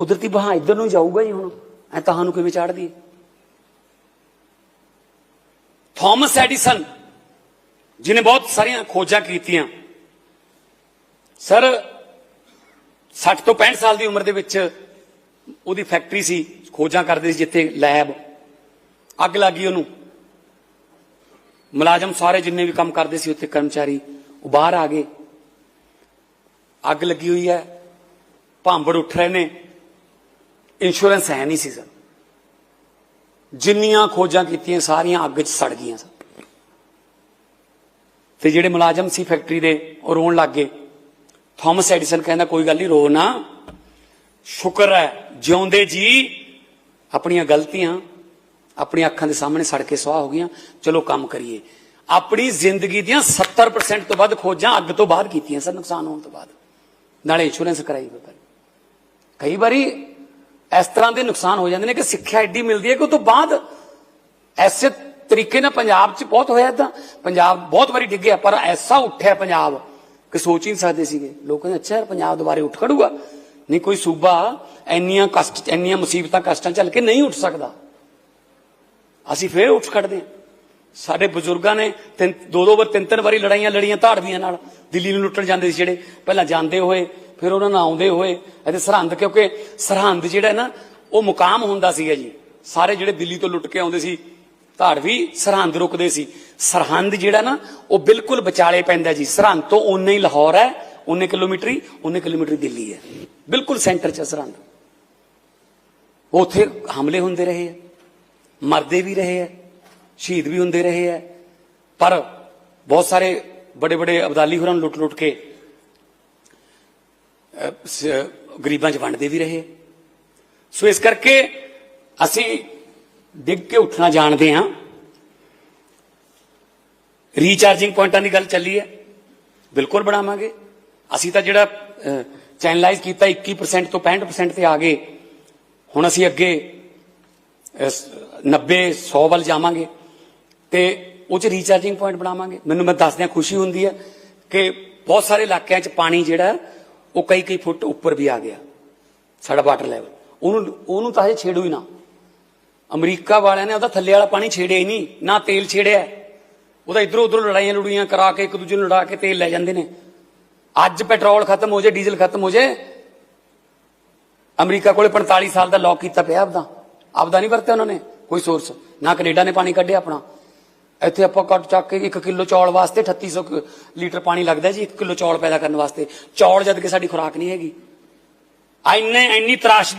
ਕੁਦਰਤੀ ਬਹਾ ਇੱਧਰ ਨੂੰ ਜਾਊਗਾ ਹੀ ਹੁਣ। ਐ ਤੁਹਾਨੂੰ ਕਿਵੇਂ ਚਾੜ ਦਈਏ ਥਾਮਸ ਐਡੀਸਨ ਜਿਨੇ ਬਹੁਤ ਸਾਰੀਆਂ ਖੋਜਾਂ ਕੀਤੀਆਂ। ਸਰ 60 ਤੋਂ 65 ਸਾਲ ਦੀ ਉਮਰ ਦੇ ਵਿੱਚ ਉਹਦੀ ਫੈਕਟਰੀ ਸੀ, ਖੋਜਾਂ ਕਰਦੇ ਸੀ ਜਿੱਥੇ ਲੈਬ। ਅੱਗ ਲੱਗੀ ਉਹਨੂੰ। ਮੁਲਾਜ਼ਮ ਸਾਰੇ ਜਿੰਨੇ ਵੀ ਕੰਮ ਕਰਦੇ ਸੀ ਉੱਥੇ ਕਰਮਚਾਰੀ, ਉਹ ਬਾਹਰ ਆ ਗਏ। ਅੱਗ ਲੱਗੀ ਹੋਈ ਹੈ, ਭਾਂਬੜ ਉੱਠ ਰਹੇ ਨੇ। ਇੰਸ਼ੋਰੈਂਸ ਹੈ ਨਹੀਂ ਸੀ ਸਰ। ਜਿੰਨੀਆਂ ਖੋਜਾਂ ਕੀਤੀਆਂ ਸਾਰੀਆਂ ਅੱਗ 'ਚ ਸੜ ਗਈਆਂ ਸਰ। ਤੇ ਜਿਹੜੇ ਮੁਲਾਜ਼ਮ ਸੀ ਫੈਕਟਰੀ ਦੇ, ਉਹ ਰੋਣ ਲੱਗ ਗਏ। ਥਾਮਸ ਐਡੀਸਨ ਕਹਿੰਦਾ, ਕੋਈ ਗੱਲ ਨਹੀਂ, ਰੋ ਨਾ। ਸ਼ੁਕਰ ਹੈ, ਜਿਉਂਦੇ ਜੀ, ਆਪਣੀਆਂ ਗਲਤੀਆਂ, ਆਪਣੀਆਂ ਅੱਖਾਂ ਦੇ ਸਾਹਮਣੇ ਸੜ ਕੇ ਸੁਆਹ ਹੋ ਗਈਆਂ। ਚਲੋ ਕੰਮ ਕਰੀਏ। ਆਪਣੀ ਜ਼ਿੰਦਗੀ ਦੀਆਂ 70% ਤੋਂ ਵੱਧ ਖੋਜਾਂ ਅੱਗ ਤੋਂ ਬਾਅਦ ਕੀਤੀਆਂ ਸਰ, ਨੁਕਸਾਨ ਹੋਣ ਤੋਂ ਬਾਅਦ। ਨਾਲੇ ਇੰਸ਼ੋਰੈਂਸ ਕਰਾਈ ਫਿਰ ਕਈ ਵਾਰੀ ਇਸ ਤਰ੍ਹਾਂ ਦੇ ਨੁਕਸਾਨ ਹੋ ਜਾਂਦੇ ਨੇ ਕਿ ਸਿੱਖਿਆ ਐਡੀ ਮਿਲਦੀ ਹੈ ਕਿ ਉਹ ਤੋਂ ਬਾਅਦ ਐਸੇ ਤਰੀਕੇ ਨਾਲ ਪੰਜਾਬ 'ਚ ਬਹੁਤ ਹੋਇਆ ਤਾਂ ਪੰਜਾਬ ਬਹੁਤ ਵਾਰੀ ਡਿੱਗਿਆ, ਪਰ ਐਸਾ ਉੱਠਿਆ ਪੰਜਾਬ ਕਿ ਸੋਚ ਹੀ ਨਹੀਂ ਸਕਦੇ ਸੀਗੇ। ਲੋਕ ਕਹਿੰਦੇ, ਅੱਛਾ ਯਾਰ, ਪੰਜਾਬ ਦੁਬਾਰੇ ਉੱਠ ਖੜੂਗਾ। ਨਹੀਂ ਕੋਈ ਸੂਬਾ ਇੰਨੀਆਂ ਕਸ਼ਟ, ਇੰਨੀਆਂ ਮੁਸੀਬਤਾਂ, ਕਸ਼ਟਾਂ ਚੱਲ ਕੇ ਨਹੀਂ ਉੱਠ ਸਕਦਾ। ਅਸੀਂ ਫੇਰ ਉੱਠ ਖੜਦੇ ਹਾਂ। ਸਾਡੇ ਬਜ਼ੁਰਗਾਂ ਨੇ ਤਿੰਨ ਦੋ ਦੋ ਵਾਰ ਤਿੰਨ ਤਿੰਨ ਵਾਰੀ ਲੜਾਈਆਂ ਲੜੀਆਂ ਧਾੜਵੀਆਂ ਨਾਲ ਦਿੱਲੀ ਨੂੰ ਲੁੱਟਣ ਜਾਂਦੇ ਸੀ ਜਿਹੜੇ। ਪਹਿਲਾਂ ਜਾਂਦੇ ਹੋਏ ਫਿਰ ਉਹਨਾਂ ਨਾਲ ਆਉਂਦੇ ਹੋਏ ਇਹਦੇ ਸਰਹੰਦ, ਕਿਉਂਕਿ ਸਰਹੰਦ ਜਿਹੜਾ ਨਾ, ਉਹ ਮੁਕਾਮ ਹੁੰਦਾ ਸੀਗਾ ਜੀ। ਸਾਰੇ ਜਿਹੜੇ ਦਿੱਲੀ ਤੋਂ ਲੁੱਟ ਕੇ ਆਉਂਦੇ ਸੀ ਧਾੜਵੀ ਸਰਹੰਦ ਰੁਕਦੇ ਸੀ। ਸਰਹੰਦ ਜਿਹੜਾ ਨਾ, ਉਹ ਬਿਲਕੁਲ ਵਿਚਾਲੇ ਪੈਂਦਾ ਜੀ। ਸਰਹੰਦ ਤੋਂ ਉਨੇ ਹੀ ਲਾਹੌਰ ਹੈ ਉਨੇ ਕਿਲੋਮੀਟਰ ਹੀ ਉਨੇ ਕਿਲੋਮੀਟਰ ਦਿੱਲੀ ਹੈ। ਬਿਲਕੁਲ ਸੈਂਟਰ 'ਚ ਹੈ ਸਰਹੰਦ। ਉੱਥੇ ਹਮਲੇ ਹੁੰਦੇ ਰਹੇ ਆ ਮਰਦੇ ਵੀ ਰਹੇ ਆ ਸ਼ਹੀਦ ਵੀ ਹੁੰਦੇ ਰਹੇ ਆ ਪਰ ਬਹੁਤ ਸਾਰੇ ਬੜੇ ਬੜੇ ਅਬਦਾਲੀ ਹੋਰਾਂ ਨੂੰ ਲੁੱਟ ਲੁੱਟ ਕੇ ਗਰੀਬਾਂ 'ਚ ਵੰਡਦੇ ਵੀ ਰਹੇ। ਸੋ ਇਸ ਕਰਕੇ ਅਸੀਂ ਡਿੱਗ ਕੇ ਉੱਠਣਾ ਜਾਣਦੇ ਹਾਂ। ਰੀਚਾਰਜਿੰਗ ਪੁਆਇੰਟਾਂ ਦੀ ਗੱਲ ਚੱਲੀ ਹੈ। ਬਿਲਕੁਲ ਬਣਾਵਾਂਗੇ। ਅਸੀਂ ਤਾਂ ਜਿਹੜਾ ਚੈਨਲਾਈਜ਼ ਕੀਤਾ 21% ਤੋਂ 65% ਤੇ ਆ ਗਏ। ਹੁਣ ਅਸੀਂ ਅੱਗੇ ਅਹ, 90 100 ਵੱਲ ਜਾਵਾਂਗੇ। ਤੇ ਉਹ ਚ ਰੀਚਾਰਜਿੰਗ ਪੁਆਇੰਟ ਬਣਾਵਾਂਗੇ। ਮੈਨੂੰ ਮੈਂ ਦੱਸਦਿਆਂ ਖੁਸ਼ੀ ਹੁੰਦੀ ਹੈ ਕਿ ਬਹੁਤ ਸਾਰੇ ਇਲਾਕਿਆਂ 'ਚ ਪਾਣੀ ਜਿਹੜਾ ਉਹ ਕਈ ਕਈ ਫੁੱਟ ਉੱਪਰ ਵੀ ਆ ਗਿਆ, ਸਾਡਾ ਵਾਟਰ ਲੈਵਲ ਉਹਨੂੰ ਉਹਨੂੰ ਤਾਂ ਹਜੇ ਛੇੜੂ ਹੀ ਨਾ। ਅਮਰੀਕਾ ਵਾਲਿਆਂ ਨੇ ਉਹਦਾ ਥੱਲੇ ਵਾਲਾ ਪਾਣੀ ਛੇੜਿਆ ਹੀ ਨਹੀਂ, ਨਾ ਤੇਲ ਛੇੜਿਆ। ਉਹਦਾ ਇਧਰੋਂ ਉਧਰੋਂ ਲੜਾਈਆਂ ਲੜੂਈਆਂ ਕਰਾ ਕੇ ਇੱਕ ਦੂਜੇ ਨੂੰ ਲੜਾ ਕੇ ਤੇਲ ਲੈ ਜਾਂਦੇ ਨੇ। ਅੱਜ ਪੈਟਰੋਲ ਖਤਮ ਹੋ ਜਾਏ ਡੀਜ਼ਲ ਖਤਮ ਹੋ ਜਾਏ ਅਮਰੀਕਾ ਕੋਲੇ 45 ਸਾਲ ਦਾ ਲੌਕ ਕੀਤਾ ਪਿਆ ਆਪਦਾ। ਆਪਦਾ ਨਹੀਂ ਵਰਤਿਆ ਉਹਨਾਂ ਨੇ, ਕੋਈ ਸੋਰਸ ਨਾ ਕੈਨੇਡਾ ਨੇ ਪਾਣੀ ਕੱਢਿਆ ਆਪਣਾ। ਇੱਥੇ ਆਪਾਂ ਕੱਟ ਚੱਕ ਕੇ 1 ਕਿਲੋ ਚੌਲ ਵਾਸਤੇ 3800 ਕੁ ਲੀਟਰ ਪਾਣੀ ਲੱਗਦਾ ਜੀ 1 ਕਿਲੋ ਚੌਲ ਪੈਦਾ ਕਰਨ ਵਾਸਤੇ। ਚੌਲ ਜਦ ਕਿ ਸਾਡੀ ਖੁਰਾਕ ਨਹੀਂ ਹੈਗੀ। ਐਨੇ ਇੰਨੀ ਤਰਾਸ਼